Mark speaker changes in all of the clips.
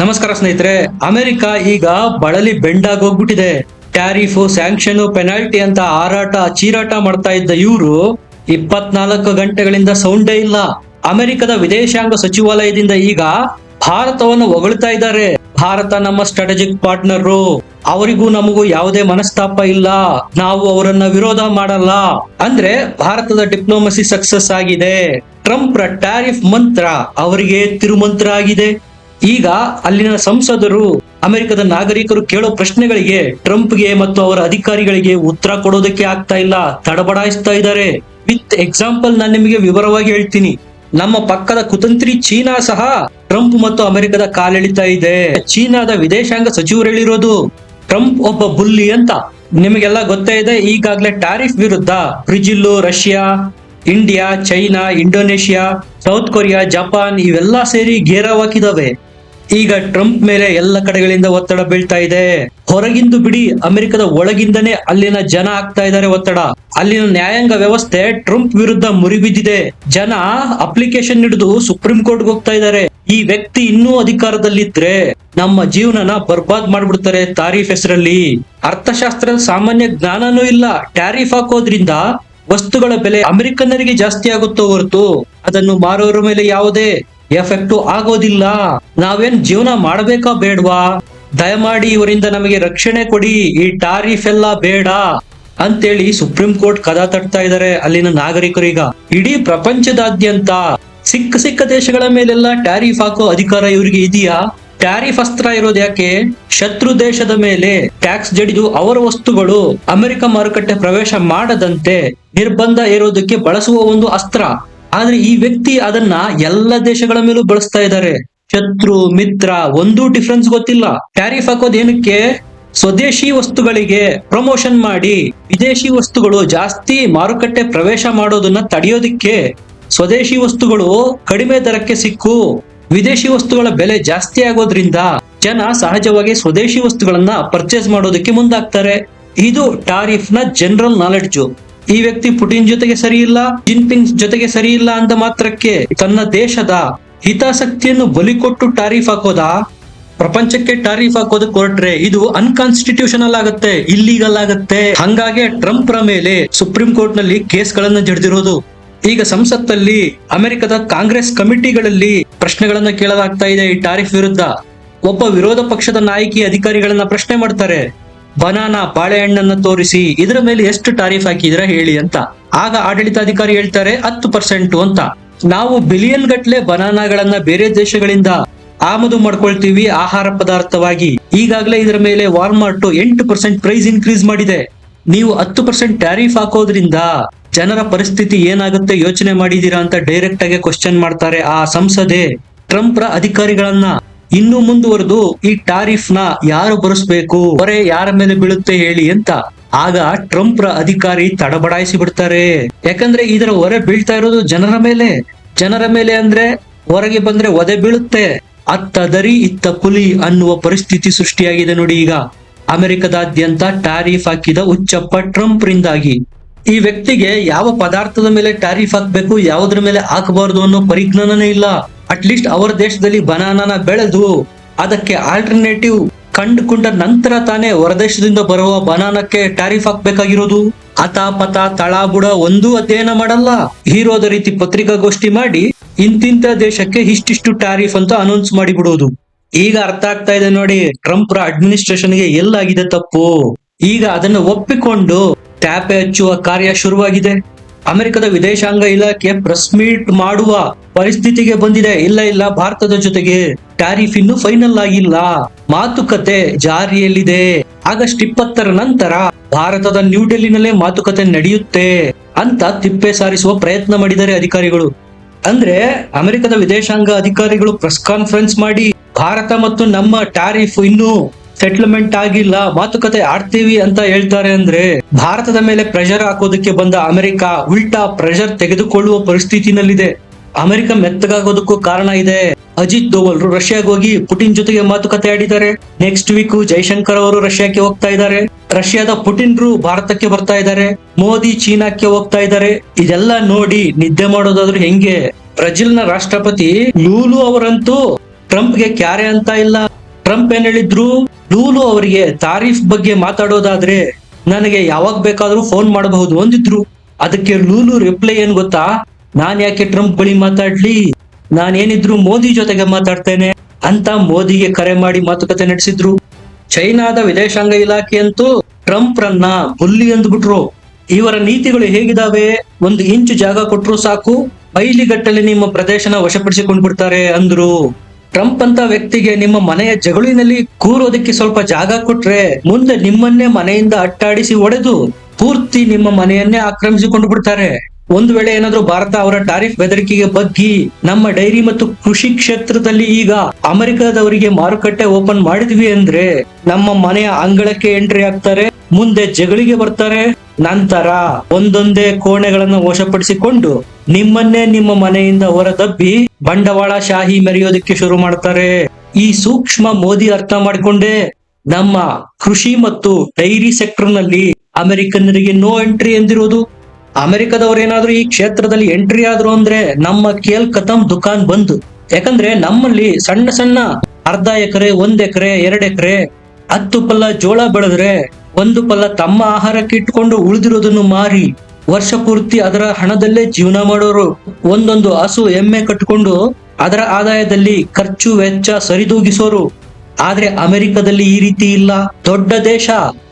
Speaker 1: ನಮಸ್ಕಾರ ಸ್ನೇಹಿತರೆ, ಅಮೆರಿಕ ಈಗ ಬಳಲಿ ಬೆಂಡಾಗಿ ಹೋಗ್ಬಿಟ್ಟಿದೆ ಟ್ಯಾರಿಫ್, ಸ್ಯಾಂಕ್ಷನ್, ಪೆನಾಲ್ಟಿ ಅಂತ ಹಾರಾಟ, ಚೀರಾಟ ಮಾಡ್ತಾ ಇದ್ದ ಇವರು ಇಪ್ಪತ್ನಾಲ್ಕು ಗಂಟೆಗಳಿಂದ ಸೌಂಡೇ ಇಲ್ಲ. ಅಮೆರಿಕದ ವಿದೇಶಾಂಗ ಸಚಿವಾಲಯದಿಂದ ಈಗ ಭಾರತವನ್ನು ಹೊಗಳ್ತಾ ಇದ್ದಾರೆ. ಭಾರತ ನಮ್ಮ ಸ್ಟ್ರಾಟಜಿಕ್ ಪಾರ್ಟ್ನರ್ ಅವರಿಗೂ ನಮಗೂ ಯಾವುದೇ ಮನಸ್ತಾಪ ಇಲ್ಲ. ನಾವು ಅವರನ್ನ ವಿರೋಧ ಮಾಡಲ್ಲ. ಅಂದ್ರೆ ಭಾರತದ ಡಿಪ್ಲೊಮಸಿ ಸಕ್ಸಸ್ ಆಗಿದೆ. ಟ್ರಂಪ್ ಟ್ಯಾರಿಫ್ ಮಂತ್ರ ಅವರಿಗೆ ತಿರುಮಂತ್ರ ಆಗಿದೆ. ಈಗ ಅಲ್ಲಿನ ಸಂಸದರು ಅಮೆರಿಕದ ನಾಗರಿಕರು ಕೇಳೋ ಪ್ರಶ್ನೆಗಳಿಗೆ ಟ್ರಂಪ್ಗೆ ಮತ್ತು ಅವರ ಅಧಿಕಾರಿಗಳಿಗೆ ಉತ್ತರ ಕೊಡೋದಕ್ಕೆ ಆಗ್ತಾ ಇಲ್ಲ, ತಡಬಡಾಯಿಸ್ತಾ ಇದ್ದಾರೆ. ವಿತ್ ಎಕ್ಸಾಂಪಲ್ ನಾನು ನಿಮಗೆ ವಿವರವಾಗಿ ಹೇಳ್ತೀನಿ. ನಮ್ಮ ಪಕ್ಕದ ಕುತಂತ್ರಿ ಚೀನಾ ಸಹ ಟ್ರಂಪ್ ಮತ್ತು ಅಮೆರಿಕದ ಕಾಲೆಳಿತಾ ಇದೆ. ಚೀನಾದ ವಿದೇಶಾಂಗ ಸಚಿವರು ಹೇಳಿರೋದು, ಟ್ರಂಪ್ ಒಬ್ಬ ಬುಲ್ಲಿ ಅಂತ. ನಿಮಗೆಲ್ಲ ಗೊತ್ತೇ ಇದೆ, ಈಗಾಗಲೇ ಟ್ಯಾರಿಫ್ ವಿರುದ್ಧ Brazil, Russia, India, China, Indonesia, South Korea, Japan ಇವೆಲ್ಲ ಸೇರಿ ಗೇರಾವ್ ಹಾಕಿದಾವೆ. ಈಗ ಟ್ರಂಪ್ ಮೇಲೆ ಎಲ್ಲ ಕಡೆಗಳಿಂದ ಒತ್ತಡ ಬೀಳ್ತಾ ಇದೆ. ಹೊರಗಿಂದು ಬಿಡಿ, ಅಮೆರಿಕದ ಒಳಗಿಂದನೇ ಅಲ್ಲಿನ ಜನ ಆಗ್ತಾ ಇದ್ದಾರೆ ಒತ್ತಡ. ಅಲ್ಲಿನ ನ್ಯಾಯಾಂಗ ವ್ಯವಸ್ಥೆ ಟ್ರಂಪ್ ವಿರುದ್ಧ ಮುರಿಬಿದ್ದಿದೆ. ಜನ ಅಪ್ಲಿಕೇಶನ್ ಹಿಡಿದು ಸುಪ್ರೀಂ ಕೋರ್ಟ್ ಹೋಗ್ತಾ ಇದ್ದಾರೆ. ಈ ವ್ಯಕ್ತಿ ಇನ್ನೂ ಅಧಿಕಾರದಲ್ಲಿದ್ರೆ ನಮ್ಮ ಜೀವನನ ಬರ್ಬಾದ್ ಮಾಡ್ಬಿಡ್ತಾರೆ ತಾರೀಫ್ ಹೆಸರಲ್ಲಿ. ಅರ್ಥಶಾಸ್ತ್ರದ ಸಾಮಾನ್ಯ ಜ್ಞಾನನೂ ಇಲ್ಲ. ಟ್ಯಾರಿಫ್ ಹಾಕೋದ್ರಿಂದ ವಸ್ತುಗಳ ಬೆಲೆ ಅಮೆರಿಕನ್ನರಿಗೆ ಜಾಸ್ತಿ ಆಗುತ್ತೋ ಹೊರತು ಅದನ್ನು ಮಾರೋರ ಮೇಲೆ ಯಾವುದೇ ಎಫೆಕ್ಟ್ ಆಗೋದಿಲ್ಲ. ನಾವೇನ್ ಜೀವನ ಮಾಡಬೇಕಾ ಬೇಡ್ವಾ? ದಯಮಾಡಿ ಇವರಿಂದ ನಮಗೆ ರಕ್ಷಣೆ ಕೊಡಿ. ಈ ಟಾರಿಫ್ ಎಲ್ಲ ಬೇಡ ಅಂತೇಳಿ ಸುಪ್ರೀಂ ಕೋರ್ಟ್ ಕದ ತಟ್ತಾ ಇದಾರೆ ಅಲ್ಲಿನ ಈಗ ಇಡೀ ಪ್ರಪಂಚದಾದ್ಯಂತ ಸಿಕ್ಕ ಸಿಕ್ಕ ದೇಶಗಳ ಮೇಲೆಲ್ಲ ಟ್ಯಾರಿಫ್ ಹಾಕೋ ಅಧಿಕಾರ ಇವರಿಗೆ ಇದೆಯಾ? ಟ್ಯಾರಿಫ್ ಅಸ್ತ್ರ ಇರೋದು ಯಾಕೆ? ಶತ್ರು ದೇಶದ ಮೇಲೆ ಟ್ಯಾಕ್ಸ್ ಜಡಿದು ಅವರ ವಸ್ತುಗಳು ಅಮೆರಿಕ ಮಾರುಕಟ್ಟೆ ಪ್ರವೇಶ ಮಾಡದಂತೆ ನಿರ್ಬಂಧ ಇರೋದಕ್ಕೆ ಬಳಸುವ ಒಂದು ಅಸ್ತ್ರ. ಆದ್ರೆ ಈ ವ್ಯಕ್ತಿ ಅದನ್ನ ಎಲ್ಲ ದೇಶಗಳ ಮೇಲೂ ಬಳಸ್ತಾ ಇದ್ದಾರೆ. ಶತ್ರು, ಮಿತ್ರ, ಒಂದೂ ಡಿಫ್ರೆನ್ಸ್ ಗೊತ್ತಿಲ್ಲ. ಟ್ಯಾರಿಫ್ ಹಾಕೋದ್ ಏನಕ್ಕೆ? ಸ್ವದೇಶಿ ವಸ್ತುಗಳಿಗೆ ಪ್ರಮೋಷನ್ ಮಾಡಿ ವಿದೇಶಿ ವಸ್ತುಗಳು ಜಾಸ್ತಿ ಮಾರುಕಟ್ಟೆ ಪ್ರವೇಶ ಮಾಡೋದನ್ನ ತಡೆಯೋದಿಕ್ಕೆ ಸ್ವದೇಶಿ ವಸ್ತುಗಳು ಕಡಿಮೆ ದರಕ್ಕೆ ಸಿಕ್ಕು. ವಿದೇಶಿ ವಸ್ತುಗಳ ಬೆಲೆ ಜಾಸ್ತಿ ಆಗೋದ್ರಿಂದ ಜನ ಸಹಜವಾಗಿ ಸ್ವದೇಶಿ ವಸ್ತುಗಳನ್ನ ಪರ್ಚೇಸ್ ಮಾಡೋದಕ್ಕೆ ಮುಂದಾಗ್ತಾರೆ. ಇದು ಟಾರಿಫ್ನ ಜನರಲ್ ನಾಲೆಡ್ಜ್ ಈ ವ್ಯಕ್ತಿ ಪುಟಿನ್ ಜೊತೆಗೆ ಸರಿ ಇಲ್ಲ, ಜಿನ್ಪಿಂಗ್ ಜೊತೆಗೆ ಸರಿ ಇಲ್ಲ ಅಂತ ಮಾತ್ರಕ್ಕೆ ತನ್ನ ದೇಶದ ಹಿತಾಸಕ್ತಿಯನ್ನು ಬಲಿಕೊಟ್ಟು ಟಾರಿಫ್ ಹಾಕೋದಾ? ಪ್ರಪಂಚಕ್ಕೆ ಟಾರಿಫ್ ಹಾಕೋದಕ್ಕೆ ಹೊರಟ್ರೆ ಇದು ಅನ್ಕಾನ್ಸ್ಟಿಟ್ಯೂಷನಲ್ ಆಗುತ್ತೆ ಇಲ್ಲೀಗಲ್ ಆಗುತ್ತೆ. ಹಂಗಾಗಿ ಟ್ರಂಪ್ ರ ಮೇಲೆ ಸುಪ್ರೀಂ ಕೋರ್ಟ್ನಲ್ಲಿ ಕೇಸ್ಗಳನ್ನ ಜಡಿದಿರೋದು. ಈಗ ಸಂಸತ್ತಲ್ಲಿ ಅಮೆರಿಕದ ಕಾಂಗ್ರೆಸ್ ಕಮಿಟಿಗಳಲ್ಲಿ ಪ್ರಶ್ನೆಗಳನ್ನ ಕೇಳಲಾಗ್ತಾ ಇದೆ ಈ ಟಾರಿಫ್ ವಿರುದ್ಧ. ಒಬ್ಬ ವಿರೋಧ ಪಕ್ಷದ ನಾಯಕಿ ಅಧಿಕಾರಿಗಳನ್ನ ಪ್ರಶ್ನೆ ಮಾಡ್ತಾರೆ. ಬನಾನಾ ಬಾಳೆಹಣ್ಣನ್ನು ತೋರಿಸಿ ಇದರ ಮೇಲೆ ಎಷ್ಟು ಟಾರಿಫ್ ಹಾಕಿದ್ರ ಹೇಳಿ ಅಂತ. ಆಗ ಆಡಳಿತಾಧಿಕಾರಿ ಹೇಳ್ತಾರೆ, ಹತ್ತು ಪರ್ಸೆಂಟ್ ಅಂತ. ನಾವು ಬಿಲಿಯನ್ ಗಟ್ಲೆ ಬನಾನಾಗಳನ್ನ ಬೇರೆ ದೇಶಗಳಿಂದ ಆಮದು ಮಾಡ್ಕೊಳ್ತೀವಿ ಆಹಾರ ಪದಾರ್ಥವಾಗಿ. ಈಗಾಗಲೇ ಇದರ ಮೇಲೆ ವಾಲ್ಮಾರ್ಟ್ ಎಂಟು ಪರ್ಸೆಂಟ್ ಪ್ರೈಸ್ ಇನ್ಕ್ರೀಸ್ ಮಾಡಿದೆ. ನೀವು ಹತ್ತು ಪರ್ಸೆಂಟ್ ಟ್ಯಾರಿಫ್ ಹಾಕೋದ್ರಿಂದ ಜನರ ಪರಿಸ್ಥಿತಿ ಏನಾಗುತ್ತೆ ಯೋಚನೆ ಮಾಡಿದೀರಾ ಅಂತ ಡೈರೆಕ್ಟ್ ಆಗಿ ಕ್ವಶನ್ ಮಾಡ್ತಾರೆ ಆ ಸಂಸದೆ. ಟ್ರಂಪ್ರ ಅಧಿಕಾರಿಗಳನ್ನ ಇನ್ನು ಮುಂದುವರೆದು ಈ ಟಾರಿಫ್ನ ಯಾರು ಬರೆಸ್ಬೇಕು, ಹೊರೆ ಯಾರ ಮೇಲೆ ಬೀಳುತ್ತೆ ಹೇಳಿ ಅಂತ ಆಗ ಟ್ರಂಪ್ ರ ಅಧಿಕಾರಿ ತಡಬಡಾಯಿಸಿ ಬಿಡ್ತಾರೆ. ಯಾಕಂದ್ರೆ ಇದರ ಹೊರೆ ಬೀಳ್ತಾ ಇರೋದು ಜನರ ಮೇಲೆ. ಜನರ ಮೇಲೆ ಅಂದ್ರೆ ಹೊರಗೆ ಬಂದ್ರೆ ಒದೆ ಬೀಳುತ್ತೆ. ಅತ್ತ ದರಿ ಇತ್ತ ಪುಲಿ ಅನ್ನುವ ಪರಿಸ್ಥಿತಿ ಸೃಷ್ಟಿಯಾಗಿದೆ ನೋಡಿ ಈಗ. ಅಮೆರಿಕದಾದ್ಯಂತ ಟಾರಿಫ್ ಹಾಕಿದ ಉಚ್ಚಪ್ಪ ಟ್ರಂಪ್ ರಿಂದಾಗಿ ಈ ವ್ಯಕ್ತಿಗೆ ಯಾವ ಪದಾರ್ಥದ ಮೇಲೆ ಟಾರಿಫ್ ಹಾಕ್ಬೇಕು, ಯಾವುದ್ರ ಮೇಲೆ ಹಾಕಬಾರದು ಅನ್ನೋ ಪರಿಜ್ಞಾನನೇ ಇಲ್ಲ. ಅಟ್ಲೀಸ್ಟ್ ಅವರ ದೇಶದಲ್ಲಿ ಬನಾನಾನ ಬೆಳೆದು ಅದಕ್ಕೆ ಆಲ್ಟರ್ನೇಟಿವ್ ಕಂಡುಕೊಂಡ ನಂತರ ತಾನೇ ಹೊರದೇಶದಿಂದ ಬರುವ ಬನಾನಕ್ಕೆ ಟ್ಯಾರಿಫ್ ಹಾಕ್ಬೇಕಾಗಿರೋದು? ಅತ ಪತ ತಳ ಬುಡ ಒಂದೂ ಅಧ್ಯಯನ ಮಾಡಲ್ಲ. ಹೀರೋದ ರೀತಿ ಪತ್ರಿಕಾಗೋಷ್ಠಿ ಮಾಡಿ ಇಂತಿಂತ ದೇಶಕ್ಕೆ ಇಷ್ಟಿಷ್ಟು ಟ್ಯಾರಿಫ್ ಅಂತ ಅನೌನ್ಸ್ ಮಾಡಿಬಿಡೋದು. ಈಗ ಅರ್ಥ ಆಗ್ತಾ ಇದೆ ನೋಡಿ ಟ್ರಂಪ್ ರ ಅಡ್ಮಿನಿಸ್ಟ್ರೇಷನ್ಗೆ ಎಲ್ಲಾಗಿದೆ ತಪ್ಪು. ಈಗ ಅದನ್ನು ಒಪ್ಪಿಕೊಂಡು ಟ್ಯಾಪೆ ಹಚ್ಚುವ ಕಾರ್ಯ ಶುರುವಾಗಿದೆ. ಅಮೆರಿಕದ ವಿದೇಶಾಂಗ ಇಲಾಖೆ ಪ್ರೆಸ್ ಮೀಟ್ ಮಾಡುವ ಪರಿಸ್ಥಿತಿಗೆ ಬಂದಿದೆ. ಇಲ್ಲ ಇಲ್ಲ, ಭಾರತದ ಜೊತೆಗೆ ಟ್ಯಾರಿಫ್ ಇನ್ನು ಫೈನಲ್ ಆಗಿಲ್ಲ. ಮಾತುಕತೆ ಜಾರಿಯಲ್ಲಿದೆ. ಆಗಸ್ಟ್ ಇಪ್ಪತ್ತರ ನಂತರ ಭಾರತದ ನ್ಯೂ ಡೆಲ್ಲಿನಲ್ಲೇ ಮಾತುಕತೆ ನಡೆಯುತ್ತೆ ಅಂತ ತಿಪ್ಪೆ ಸಾರಿಸುವ ಪ್ರಯತ್ನ ಮಾಡಿದ್ದಾರೆ ಅಧಿಕಾರಿಗಳು. ಅಂದ್ರೆ ಅಮೆರಿಕದ ವಿದೇಶಾಂಗ ಅಧಿಕಾರಿಗಳು ಪ್ರೆಸ್ ಕಾನ್ಫರೆನ್ಸ್ ಮಾಡಿ ಭಾರತ ಮತ್ತು ನಮ್ಮ ಟ್ಯಾರಿಫ್ ಇನ್ನೂ ಸೆಟ್ಲ್ಮೆಂಟ್ ಆಗಿಲ್ಲ, ಮಾತುಕತೆ ಆಡ್ತೀವಿ ಅಂತ ಹೇಳ್ತಾರೆ ಅಂದ್ರೆ ಭಾರತದ ಮೇಲೆ ಪ್ರೆಷರ್ ಹಾಕೋದಕ್ಕೆ ಬಂದ ಅಮೆರಿಕ ಉಲ್ಟಾ ಪ್ರೆಷರ್ ತೆಗೆದುಕೊಳ್ಳುವ ಪರಿಸ್ಥಿತಿನಲ್ಲಿದೆ. ಅಮೆರಿಕ ಮೆತ್ತಗಾಗೋದಕ್ಕೂ ಕಾರಣ ಇದೆ. ಅಜಿತ್ ದೋವಲ್ ರಷ್ಯಾಗೆ ಹೋಗಿ ಪುಟಿನ್ ಜೊತೆಗೆ ಮಾತುಕತೆ ಆಡಿದ್ದಾರೆ. ನೆಕ್ಸ್ಟ್ ವೀಕ್ ಜೈಶಂಕರ್ ಅವರು ರಷ್ಯಾಕ್ಕೆ ಹೋಗ್ತಾ ಇದ್ದಾರೆ. ರಷ್ಯಾದ ಪುಟಿನ್ರು ಭಾರತಕ್ಕೆ ಬರ್ತಾ ಇದ್ದಾರೆ. ಮೋದಿ ಚೀನಾಕ್ಕೆ ಹೋಗ್ತಾ ಇದ್ದಾರೆ. ಇದೆಲ್ಲ ನೋಡಿ ನಿದ್ದೆ ಮಾಡೋದಾದ್ರೂ ಹೆಂಗೆ? ಬ್ರೆಜಿಲ್ನ ರಾಷ್ಟ್ರಪತಿ ಲೂಲು ಅವರಂತೂ ಟ್ರಂಪ್ಗೆ ಕ್ಯಾರೆ ಅಂತ ಇಲ್ಲ. ಟ್ರಂಪ್ ಏನ್ ಹೇಳಿದ್ರು? ಲೂಲು ಅವರಿಗೆ ತಾರೀಫ್ ಬಗ್ಗೆ ಮಾತಾಡೋದಾದ್ರೆ ನನಗೆ ಯಾವಾಗ ಬೇಕಾದ್ರೂ ಫೋನ್ ಮಾಡಬಹುದು ಅಂದಿದ್ರು. ಅದಕ್ಕೆ ಲೂಲು ರಿಪ್ಲೈ ಏನ್ ಗೊತ್ತಾ? ನಾನ್ ಯಾಕೆ ಟ್ರಂಪ್ ಬಳಿ ಮಾತಾಡ್ಲಿ? ನಾನೇನಿದ್ರು ಮೋದಿ ಜೊತೆಗೆ ಮಾತಾಡ್ತೇನೆ ಅಂತ ಮೋದಿಗೆ ಕರೆ ಮಾಡಿ ಮಾತುಕತೆ ನಡೆಸಿದ್ರು. ಚೈನಾದ ವಿದೇಶಾಂಗ ಇಲಾಖೆ ಅಂತೂ ಟ್ರಂಪ್ ರನ್ನ ಬುಲ್ಲಿ ಅಂದ್ಬಿಟ್ರು. ಇವರ ನೀತಿಗಳು ಹೇಗಿದಾವೆ? ಒಂದು ಇಂಚು ಜಾಗ ಕೊಟ್ರು ಸಾಕು ಬೈಲಿಗಟ್ಟಲೆ ನಿಮ್ಮ ಪ್ರದೇಶನ ವಶಪಡಿಸಿಕೊಂಡ್ಬಿಡ್ತಾರೆ ಅಂದ್ರು. ಟ್ರಂಪ್ ಅಂತ ವ್ಯಕ್ತಿಗೆ ನಿಮ್ಮ ಮನೆಯ ಜಗಳಿನಲ್ಲಿ ಕೂರೋದಕ್ಕೆ ಸ್ವಲ್ಪ ಜಾಗ ಕೊಟ್ರೆ ಮುಂದೆ ನಿಮ್ಮನ್ನೇ ಮನೆಯಿಂದ ಅಟ್ಟಾಡಿಸಿ ಒಡೆದು ಪೂರ್ತಿ ನಿಮ್ಮ ಮನೆಯನ್ನೇ ಆಕ್ರಮಿಸಿಕೊಂಡು ಬಿಡ್ತಾರೆ. ಒಂದು ವೇಳೆ ಏನಾದ್ರೂ ಭಾರತ ಅವರ ಟಾರಿಫ್ ಬೆದರಿಕೆಗೆ ಬಗ್ಗಿ ನಮ್ಮ ಡೈರಿ ಮತ್ತು ಕೃಷಿ ಕ್ಷೇತ್ರದಲ್ಲಿ ಈಗ ಅಮೆರಿಕದವರಿಗೆ ಮಾರುಕಟ್ಟೆ ಓಪನ್ ಮಾಡಿದ್ವಿ ಅಂದ್ರೆ ನಮ್ಮ ಮನೆಯ ಅಂಗಳಕ್ಕೆ ಎಂಟ್ರಿ ಆಗ್ತಾರೆ. ಮುಂದೆ ಜಗಳಿಗೆ ಬರ್ತಾರೆ. ನಂತರ ಒಂದೊಂದೇ ಕೋಣೆಗಳನ್ನು ವಶಪಡಿಸಿಕೊಂಡು ನಿಮ್ಮನ್ನೇ ನಿಮ್ಮ ಮನೆಯಿಂದ ಹೊರದಬ್ಬಿ ಬಂಡವಾಳ ಶಾಹಿ ಮೆರೆಯೋದಕ್ಕೆ ಶುರು ಮಾಡ್ತಾರೆ. ಈ ಸೂಕ್ಷ್ಮ ಮೋದಿ ಅರ್ಥ ಮಾಡಿಕೊಂಡೆ, ನಮ್ಮ ಕೃಷಿ ಮತ್ತು ಡೈರಿ ಸೆಕ್ಟರ್ನಲ್ಲಿ ಅಮೆರಿಕನ್ನರಿಗೆ ನೋ ಎಂಟ್ರಿ ಎಂದಿರುವುದು ಏನಾದರೂ ಈ ಕ್ಷೇತ್ರದಲ್ಲಿ ಎಂಟ್ರಿ ಆದ್ರು ಅಂದ್ರೆ ನಮ್ಮ ಕೇಲ್ ಕತಂ ದುಕಾನ್ ಬಂದು. ಯಾಕಂದ್ರೆ ನಮ್ಮಲ್ಲಿ ಸಣ್ಣ ಸಣ್ಣ ಅರ್ಧ ಎಕರೆ, ಒಂದ್ ಎಕರೆ, ಎರಡ್ ಎಕರೆ, ಹತ್ತು ಪಲ್ಲ ಜೋಳ ಬೆಳೆದ್ರೆ ಒಂದು ಪಲ್ಲ ತಮ್ಮ ಆಹಾರಕ್ಕೆ ಇಟ್ಟುಕೊಂಡು ಉಳಿದಿರೋದನ್ನು ಮಾರಿ ವರ್ಷ ಪೂರ್ತಿ ಅದರ ಹಣದಲ್ಲೇ ಜೀವನ ಮಾಡೋರು. ಒಂದೊಂದು ಹಸು ಎಮ್ಮೆ ಕಟ್ಟಿಕೊಂಡು ಅದರ ಆದಾಯದಲ್ಲಿ ಖರ್ಚು ವೆಚ್ಚ ಸರಿದೂಗಿಸೋರು. ಆದ್ರೆ ಅಮೆರಿಕದಲ್ಲಿ ಈ ರೀತಿ ಇಲ್ಲ. ದೊಡ್ಡ ದೇಶ,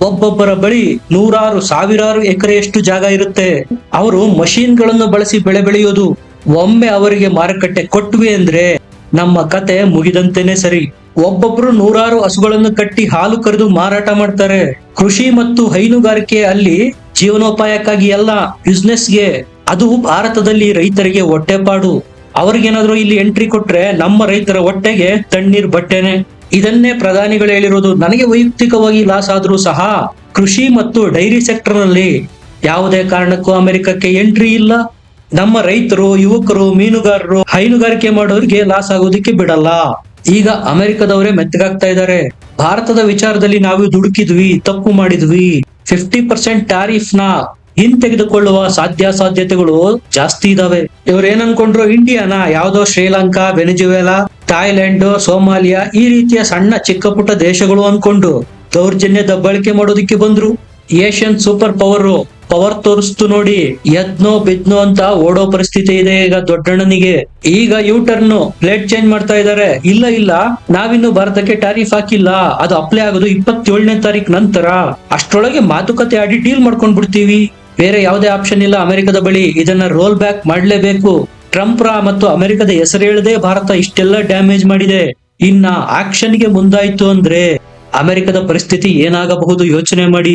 Speaker 1: ಒಬ್ಬೊಬ್ಬರ ಬಳಿ ನೂರಾರು, ಸಾವಿರಾರು ಎಕರೆಯಷ್ಟು ಜಾಗ ಇರುತ್ತೆ. ಅವರು ಮಷೀನ್ಗಳನ್ನು ಬಳಸಿ ಬೆಳೆ ಬೆಳೆಯೋದು. ಒಮ್ಮೆ ಅವರಿಗೆ ಮಾರುಕಟ್ಟೆ ಕೊಟ್ವಿ ಅಂದ್ರೆ ನಮ್ಮ ಕತೆ ಮುಗಿದಂತೆನೆ ಸರಿ. ಒಬ್ಬೊಬ್ರು ನೂರಾರು ಹಸುಗಳನ್ನು ಕಟ್ಟಿ ಹಾಲು ಕರೆದು ಮಾರಾಟ ಮಾಡ್ತಾರೆ. ಕೃಷಿ ಮತ್ತು ಹೈನುಗಾರಿಕೆ ಅಲ್ಲಿ ಜೀವನೋಪಾಯಕ್ಕಾಗಿ ಅಲ್ಲ ಬಿಸ್ನೆಸ್ಗೆ ಅದು ಭಾರತದಲ್ಲಿ ರೈತರಿಗೆ ಹೊಟ್ಟೆಪಾಡು. ಅವ್ರಿಗೇನಾದ್ರೂ ಇಲ್ಲಿ ಎಂಟ್ರಿ ಕೊಟ್ರೆ ನಮ್ಮ ರೈತರ ಹೊಟ್ಟೆಗೆ ತಣ್ಣೀರ್ ಬಟ್ಟೆನೆ. ಇದನ್ನೇ ಪ್ರಧಾನಿಗಳು ಹೇಳಿರೋದು. ನನಗೆ ವೈಯಕ್ತಿಕವಾಗಿ ಲಾಸ್ ಆದ್ರೂ ಸಹ ಕೃಷಿ ಮತ್ತು ಡೈರಿ ಸೆಕ್ಟರ್ನಲ್ಲಿ ಯಾವುದೇ ಕಾರಣಕ್ಕೂ ಅಮೆರಿಕಕ್ಕೆ ಎಂಟ್ರಿ ಇಲ್ಲ. ನಮ್ಮ ರೈತರು, ಯುವಕರು, ಮೀನುಗಾರರು ಹೈನುಗಾರಿಕೆ ಮಾಡೋರಿಗೆ ಲಾಸ್ ಆಗೋದಕ್ಕೆ ಬಿಡಲ್ಲ. ಈಗ ಅಮೆರಿಕದವರೇ ಮೆತ್ತಗಾಗ್ತಾ ಇದ್ದಾರೆ. ಭಾರತದ ವಿಚಾರದಲ್ಲಿ ನಾವು ದುಡುಕಿದ್ವಿ, ತಪ್ಪು ಮಾಡಿದ್ವಿ. ಫಿಫ್ಟಿ ಪರ್ಸೆಂಟ್ ಟ್ಯಾರಿಫ್ನ ಹಿಂತೆಗೆದುಕೊಳ್ಳುವ ಸಾಧ್ಯಾಸಾಧ್ಯತೆಗಳು ಜಾಸ್ತಿ ಇದಾವೆ. ಇವ್ರು ಏನ್ ಅನ್ಕೊಂಡ್ರು ಇಂಡಿಯಾನ ಯಾವ್ದೋ ಶ್ರೀಲಂಕಾ, ವೆನಿಜುವೆಲಾ, ಥಾಯ್ಲೆಂಡ್, ಸೋಮಾಲಿಯಾ ಈ ರೀತಿಯ ಸಣ್ಣ ಚಿಕ್ಕ ಪುಟ್ಟ ದೇಶಗಳು ಅನ್ಕೊಂಡು ದೌರ್ಜನ್ಯ ದಬ್ಬಳಿಕೆ ಮಾಡೋದಿಕ್ಕೆ ಬಂದ್ರು. ಏಷ್ಯನ್ ಸೂಪರ್ ಪವರ್ ಪವರ್ ತೋರಿಸ್ತು ನೋಡಿ ಎದ್ನೋ ಬಿದ್ನೋ ಅಂತ ಓಡೋ ಪರಿಸ್ಥಿತಿ ಇದೆ ಈಗ ದೊಡ್ಡಣ್ಣನಿಗೆ. ಈಗ ಯು ಟರ್ನ್ ಪ್ಲೇಟ್ ಚೇಂಜ್ ಮಾಡ್ತಾ ಇದ್ದಾರೆ ಇಲ್ಲ ಇಲ್ಲ, ನಾವಿನ್ನು ಭಾರತಕ್ಕೆ ಟ್ಯಾರಿಫ್ ಹಾಕಿಲ್ಲ. ಅದು ಅಪ್ಲೈ ಆಗೋದು ಇಪ್ಪತ್ತೇಳನೇ ತಾರೀಕು ನಂತರ. ಅಷ್ಟೊಳಗೆ ಮಾತುಕತೆ ಆಡಿ ಡೀಲ್ ಮಾಡ್ಕೊಂಡ್ ಬಿಡ್ತೀವಿ. ಬೇರೆ ಯಾವುದೇ ಆಪ್ಷನ್ ಇಲ್ಲ ಅಮೆರಿಕದ ಬಳಿ. ಇದನ್ನ ರೋಲ್ ಬ್ಯಾಕ್ ಮಾಡ್ಲೇಬೇಕು. ಟ್ರಂಪ್ ರ ಮತ್ತು ಅಮೆರಿಕದ ಹೆಸರು ಹೇಳದೆ ಭಾರತ ಇಷ್ಟೆಲ್ಲ ಡ್ಯಾಮೇಜ್ ಮಾಡಿದೆ. ಇನ್ನ ಆಕ್ಷನ್ಗೆ ಮುಂದಾಯ್ತು ಅಂದ್ರೆ ಅಮೆರಿಕದ ಪರಿಸ್ಥಿತಿ ಏನಾಗಬಹುದು ಯೋಚನೆ ಮಾಡಿ.